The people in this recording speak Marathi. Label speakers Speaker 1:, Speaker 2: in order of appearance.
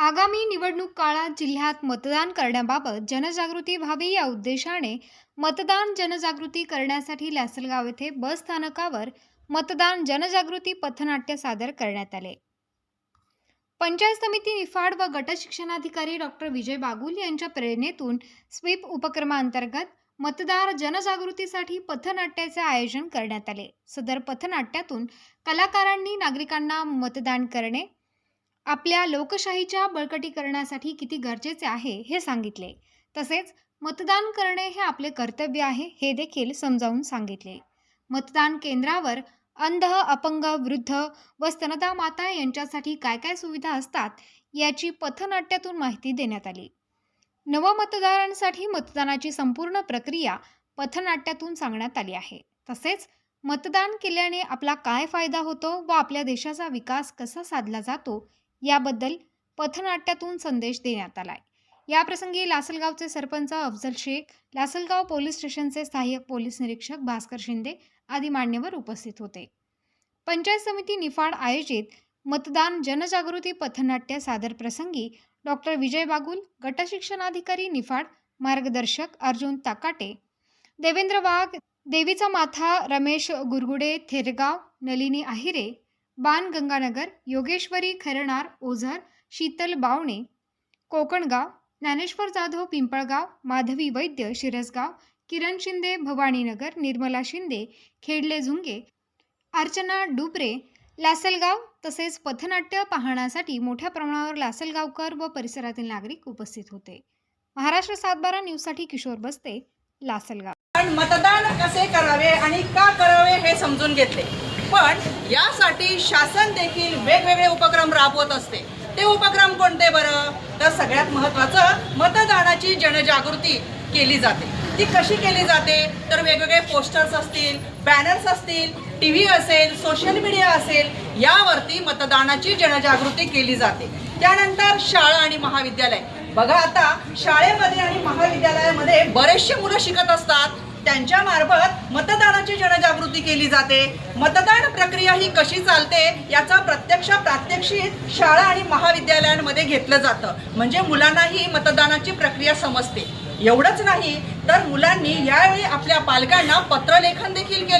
Speaker 1: आगामी निवडणूक काळात जिल्ह्यात मतदान करण्याबाबत जनजागृती व्हावी या उद्देशाने मतदान जनजागृती करण्यासाठी लासलगाव येथे बस स्थानकावर मतदान जनजागृती पथनाट्य सादर करण्यात आले. पंचायत समिती निफाड व गट शिक्षणाधिकारी डॉक्टर विजय बागुल यांच्या प्रेरणेतून स्वीप उपक्रमांतर्गत मतदार जनजागृतीसाठी पथनाट्याचे आयोजन करण्यात आले. सदर पथनाट्यातून कलाकारांनी नागरिकांना मतदान करणे आपल्या लोकशाहीच्या बळकटीकरणासाठी किती गरजेचे आहे हे सांगितले. तसेच मतदान करणे हे आपले कर्तव्य आहे हे देखील समजावून सांगितले. मतदान केंद्रावर अंध अपंग वृद्ध व स्तनदा माता यांच्यासाठी काय काय सुविधा असतात याची पथनाट्यातून माहिती देण्यात आली. नवमतदारांसाठी मतदानाची संपूर्ण प्रक्रिया पथनाट्यातून सांगण्यात आली आहे. तसेच मतदान केल्याने आपला काय फायदा होतो व आपल्या देशाचा विकास कसा साधला जातो याबद्दल पथनाट्यातून संदेश देण्यात आलाय. याप्रसंगी लासलगावचे सरपंच अफजल शेख लासलगाव पोलीस स्टेशनचे सहाय्यक पोलीस निरीक्षक भास्कर शिंदे आदी मान्यवर उपस्थित होते. पंचायत समिती निफाड आयोजित मतदान जनजागृती पथनाट्य सादर प्रसंगी डॉक्टर विजय बागुल गटशिक्षणाधिकारी निफाड मार्गदर्शक अर्जुन ताकाटे देवेंद्र वाघ देवीचा माथा रमेश गुरगुडे थेरगाव नलिनी आहिरे बाणगंगानगर योगेश्वरी खरणार ओझर शीतल बावणे कोकणगाव ज्ञानेश्वर जाधव पिंपळगाव माधवी वैद्य शिरसगाव किरण शिंदे भवानीनगर निर्मला शिंदे खेडले झुंगे अर्चना डुबरे लासलगाव तसेच पथनाट्य पाहण्यासाठी मोठ्या प्रमाणावर लासलगावकर व परिसरातील नागरिक उपस्थित होते. महाराष्ट्र सातबारा न्यूजसाठी किशोर बसते लासलगाव.
Speaker 2: मतदान कसे करावे आणि का करावे हे समजून घेतले. पण यासाठी शासन देखील वेगवेगळे उपक्रम राबवत असते. ते उपक्रम कोणते बरं? तर सगळ्यात महत्त्वाचं मतदानाची जनजागृती केली जाते. ती कशी केली जाते? तर वेगवेगळे पोस्टर्स असतील बॅनर्स असतील टी व्ही असेल सोशल मीडिया असेल यावरती मतदानाची जनजागृती केली जाते. त्यानंतर शाळा आणि महाविद्यालय. बघा आता शाळेमध्ये आणि महाविद्यालयामध्ये बरेचसे मुलं शिकत असतात. त्यांच्या मार्फत मतदानाची जनजागृती केली जाते. मतदान प्रक्रिया ही कशी चालते याचा प्रत्यक्ष प्रात्यक्षिक शाळा आणि महाविद्यालयांमध्ये घेतलं जातं. म्हणजे मुलांनाही मतदानाची प्रक्रिया समजते. एवढंच नाही तर मुलांनी यावेळी आपल्या पालकांना पत्रलेखन देखील केले